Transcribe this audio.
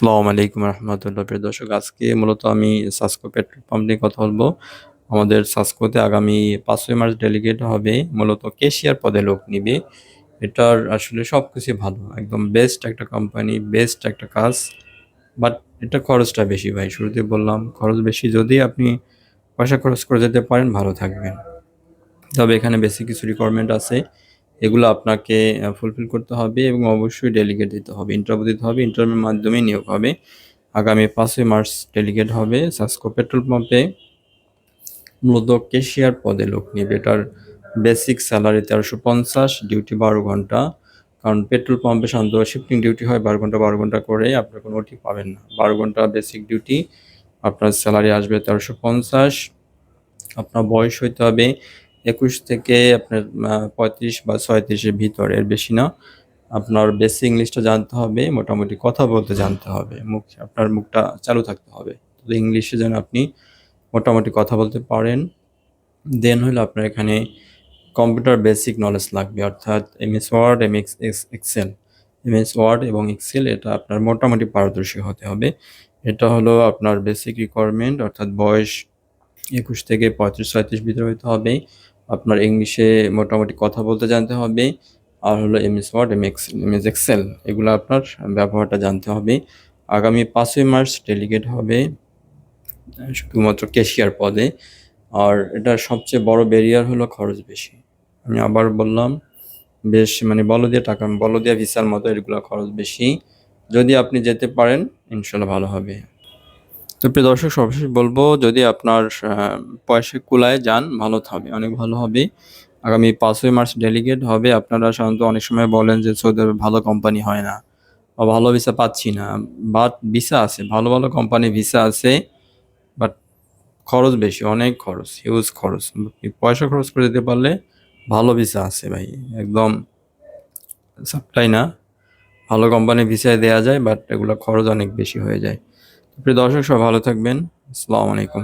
আসসালামু আলাইকুম রহমতুল্লাহ, প্রিয় দর্শক, আজকে মূলত আমি সাসকো পেট্রোল পাম্প নিয়ে কথা বলব। আমাদের সাসকোতে আগামী পাঁচই মার্চ ডেলিগেট হবে মূলত কেশিয়ার পদে লোক নিবে। এটার আসলে সব কিছুই ভালো, একদম বেস্ট একটা কোম্পানি বেস্ট একটা কাজ। বাট এটা খরচটা বেশি ভাই শুরুতে বললাম, খরচ বেশি যদি আপনি পয়সা খরচ করে যেতে পারেন, ভালো থাকবেন। তবে এখানে বেশি কিছু রিকোয়ারমেন্ট আছে। এগুলো আপনাকে ফুলফিল করতে হবে এবং অবশ্যই ডেলিগেট দিতে হবে। ইন্টারভিউ দিতে হবে ইন্টারভিউর মাধ্যমে নিয়োগ হবে। আগামী পাঁচই মার্চ ডেলিগেট হবে সাসকো পেট্রোল পাম্পে মূলত কেশিয়ার পদে লোক নেবে। এটার বেসিক স্যালারি তেরোশো পঞ্চাশ ডিউটি বারো ঘণ্টা। কারণ পেট্রোল পাম্পে শান্ত শিফটিং ডিউটি হয়, বারো ঘণ্টা বারো ঘণ্টা করে আপনার কোনো ওটি পাবেন না। বারো ঘণ্টা বেসিক ডিউটি আপনার স্যালারি আসবে তেরোশো পঞ্চাশ। আপনার বয়স হইতে হবে একুশ থেকে আপনার পঁয়ত্রিশ বা ছয়ত্রিশের ভিতর এর বেশি না। আপনার বেসিক ইংলিশটা জানতে হবে, মোটামুটি কথা বলতে জানতে হবে, মুখ, আপনার মুখটা চালু থাকতে হবে। তো ইংলিশে যেন আপনি মোটামুটি কথা বলতে পারেন। দেন হলো আপনার এখানে কম্পিউটার বেসিক নলেজ লাগবে, অর্থাৎ M S Word M X Excel M S Word এবং এক্সেল এটা আপনার মোটামুটি পারদর্শী হতে হবে। এটা হলো আপনার বেসিক রিকোয়ারমেন্ট অর্থাৎ বয়স একুশ থেকে পঁয়ত্রিশ, ছয়ত্রিশ ভিতরে হতে হবে। আপনার ইংলিশে মোটামুটি কথা বলতে জানতে হবে। আর হলো MS Word M X MS Excel এগুলো আপনার ব্যবহারটা জানতে হবে। আগামী পাঁচই মার্চ ডেলিগেট হবে শুধুমাত্র ক্যাশিয়ার পদে। আর এটার সবচেয়ে বড় ব্যারিয়ার হলো খরচ বেশি। আমি আবার বললাম, বেশ মানে বলদিয়া টাকা, বলদিয়া ভিসার মতো এগুলো খরচ বেশি। যদি আপনি যেতে পারেন, ইনশাল্লাহ ভালো হবে। তো প্রিয় দর্শক, সর্বশেষ বলব, যদি আপনার পয়সা কুলায় যান, ভালো হবে, অনেক ভালো হবে। আগামী পাঁচই মার্চ ডেলিগেট হবে। আপনারা সাধারণত অনেক সময় বলেন যে সৌদি ভালো কোম্পানি হয় না বা ভালো ভিসা পাচ্ছি না। বাট ভিসা আছে, ভালো ভালো কোম্পানি ভিসা আছে বাট খরচ বেশি, অনেক খরচ হিউজ খরচ। পয়সা খরচ করে দিতে পারলে ভালো ভিসা আছে ভাই, একদম সবটাই না। ভালো কোম্পানি ভিসায় দেওয়া যায় বাট এগুলো খরচ অনেক বেশি হয়ে যায়। প্রিয় দর্শক সব ভালো থাকবেন। আসসালামু আলাইকুম।